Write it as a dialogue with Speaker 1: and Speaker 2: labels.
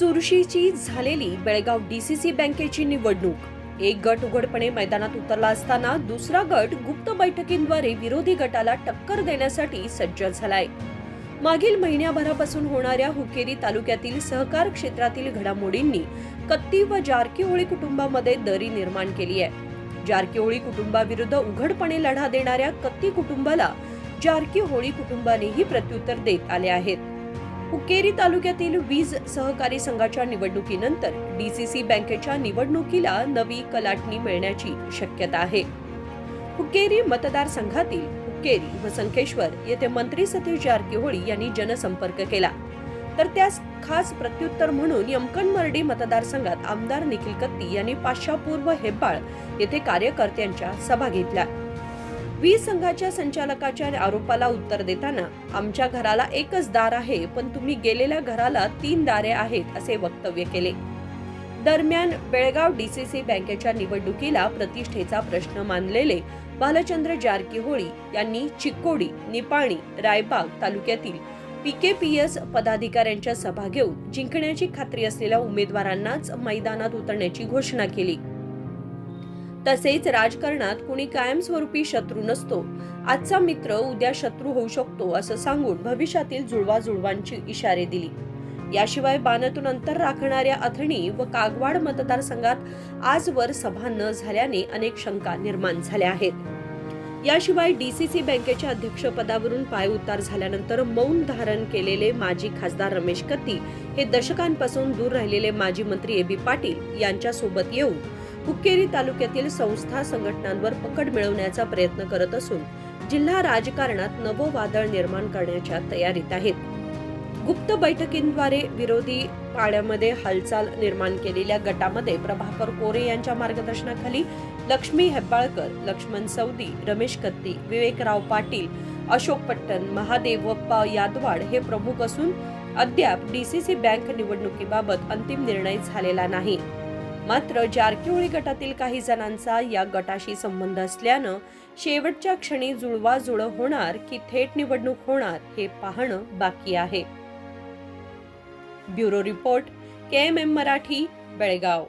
Speaker 1: चुरशीची झालेली बेळगाव डीसीसी बँकेची निवडणूक. एक गट उघडपणे मैदानात उतरला असताना दुसरा गट गुप्त बैठकींद्वारे विरोधी गटाला टक्कर देण्यासाठी सज्ज झालाय. मागील महिन्याभरापासून होणाऱ्या हुकेरी तालुक्यातील सहकार क्षेत्रातील घडामोडींनी कत्ती व जारकीहोळी कुटुंबामध्ये दरी निर्माण केली आहे. जारकीहोळी कुटुंबाविरुद्ध उघडपणे लढा देणाऱ्या कत्ती कुटुंबाला जारकीहोळी कुटुंबानेही प्रत्युत्तर देत आले आहेत. हुकेरी तालुक्यातील वीज सहकारी संघाच्या निवडणुकीनंतर डीसीसी बँकेच्या निवडणुकीला नवी कलाटणी मिळण्याची शक्यता आहे. हुकेरी मतदारसंघातील हुकेरी व संखेश्वर येथे मंत्री सतीश जारकीहोळी यांनी जनसंपर्क केला. तर त्यास खास प्रत्युत्तर म्हणून यमकनमर्डी मतदारसंघात आमदार निखिल कत्ती यांनी पाशापूर हेब्बाळ येथे कार्यकर्त्यांच्या सभा घेतल्या. वीज संघाच्या संचालकाच्या आरोपाला उत्तर देताना आमच्या घराला एकच दार आहे पण तुम्ही गेलेल्या घराला तीन दारे आहेत असे वक्तव्य केले. दरम्यान बेळगाव डीसीसी बँकेच्या निवडणुकीला प्रतिष्ठेचा प्रश्न मानलेले बालचंद्र जारकीहोळी यांनी चिक्कोडी निपाणी रायबाग तालुक्यातील पीकेपीएस पदाधिकाऱ्यांच्या सभा घेऊन जिंकण्याची खात्री असलेल्या उमेदवारांनाच मैदानात उतरण्याची घोषणा केली. तसेच राजकारणात कुणी कायमस्वरूपी शत्रू नसतो. आजचा मित्र उद्या शत्रू होऊ शकतो असं सांगून भविष्यातील जुळवाजुळवांची इशारे दिली. याशिवाय बाणातून अंतर राखणाऱ्या अथणी व कागवाड मतदारसंघात आजवर सभा न झाल्याने अनेक शंका निर्माण झाल्या आहेत. याशिवाय डीसीसी बँकेच्या अध्यक्षपदावरून पायउतार झाल्यानंतर मौन धारण केलेले माजी खासदार रमेश कत्ती हे दशकांपासून दूर राहिलेले माजी मंत्री ए बी पाटील यांच्यासोबत येऊन हुक्केरी तालुक्यातील संस्था संघटनांवर पकड मिळवण्याचा प्रयत्न करत असून जिल्हा राजकारणात नवं वादळ निर्माण करण्याच्या तयारीत आहेत. गुप्त बैठकींद्वारे विरोधी पाड्यामध्ये हालचाल निर्माण केलेल्या गटामध्ये प्रभाकर कोरे यांच्या मार्गदर्शनाखाली लक्ष्मी हेब्बाळकर लक्ष्मण सौदी रमेश कत्ती विवेकराव पाटील अशोक पट्टण महादेवप्पा यादवाड हे प्रमुख असून अद्याप डीसीसी बँक निवडणुकीबाबत अंतिम निर्णय झालेला नाही. मात्र जारकीहोळी गटातील काही जणांचा या गटाशी संबंध असल्यानं शेवटच्या क्षणी जुळवाजुळ होणार की थेट निवडणूक होणार हे पाहणं बाकी आहे. Bureau report K M M Marathi Belgaum.